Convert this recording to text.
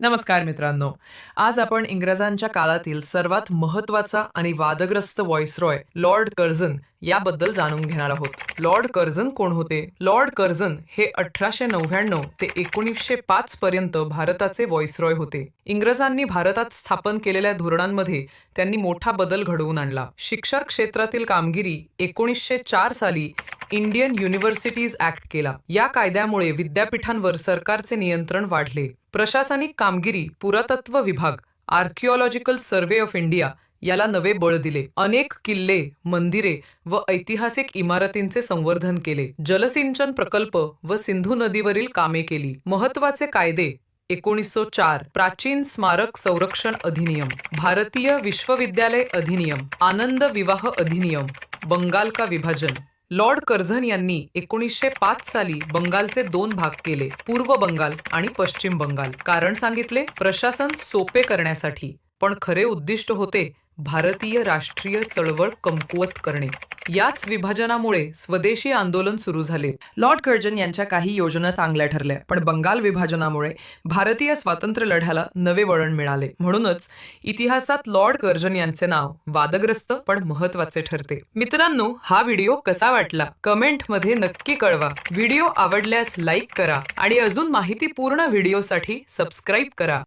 नमस्कार मित्रांनो. आज आपण इंग्रजांच्या काळातील सर्वात महत्त्वाचा आणि वादग्रस्त व्हॉइसरॉय लॉर्ड कर्झन याबद्दल जाणून घेणार आहोत. लॉर्ड कर्झन कोण होते? लॉर्ड कर्झन हे अठराशे नव्याण्णव ते एकोणीसशे पाच पर्यंत भारताचे व्हॉइसरॉय होते. इंग्रजांनी भारतात स्थापन केलेल्या धोरणांमध्ये त्यांनी मोठा बदल घडवून आणला. शिक्षण क्षेत्रातील कामगिरी एकोणीसशे चार साली इंडियन युनिव्हर्सिटीज ऍक्ट केला. या कायद्यामुळे विद्यापीठांवर सरकारचे नियंत्रण वाढले. प्रशासनिक कामगिरी पुरातत्व विभाग आर्किओलॉजिकल सर्व्हे ऑफ इंडिया याला नवे बळ दिले. अनेक किल्ले मंदिरे व ऐतिहासिक इमारतींचे संवर्धन केले. जलसिंचन प्रकल्प व सिंधू नदीवरील कामे केली. महत्त्वाचे कायदे एकोणीसशे चार प्राचीन स्मारक संरक्षण अधिनियम भारतीय विश्वविद्यालय अधिनियम आनंद विवाह अधिनियम बंगाल का विभाजन. लॉर्ड कर्झन यांनी एकोणीसशे पाच साली बंगालचे दोन भाग केले पूर्व बंगाल आणि पश्चिम बंगाल. कारण सांगितले प्रशासन सोपे करण्यासाठी पण खरे उद्दिष्ट होते भारतीय राष्ट्रीय चळवळ कमकुवत करणे. याच विभाजनामुळे स्वदेशी आंदोलन सुरू झाले. लॉर्ड कर्जन यांच्या काही योजना चांगल्या ठरल्या पण बंगाल विभाजनामुळे भारतीय स्वातंत्र्य लढ्याला नवे वळण मिळाले. म्हणूनच इतिहासात लॉर्ड कर्जन यांचे नाव वादग्रस्त पण महत्त्वाचे ठरते. मित्रांनो हा व्हिडिओ कसा वाटला? कमेंटमध्ये नक्की कळवा. व्हिडिओ आवडल्यास लाईक करा आणि अजून माहितीपूर्ण व्हिडिओसाठी सबस्क्राईब करा.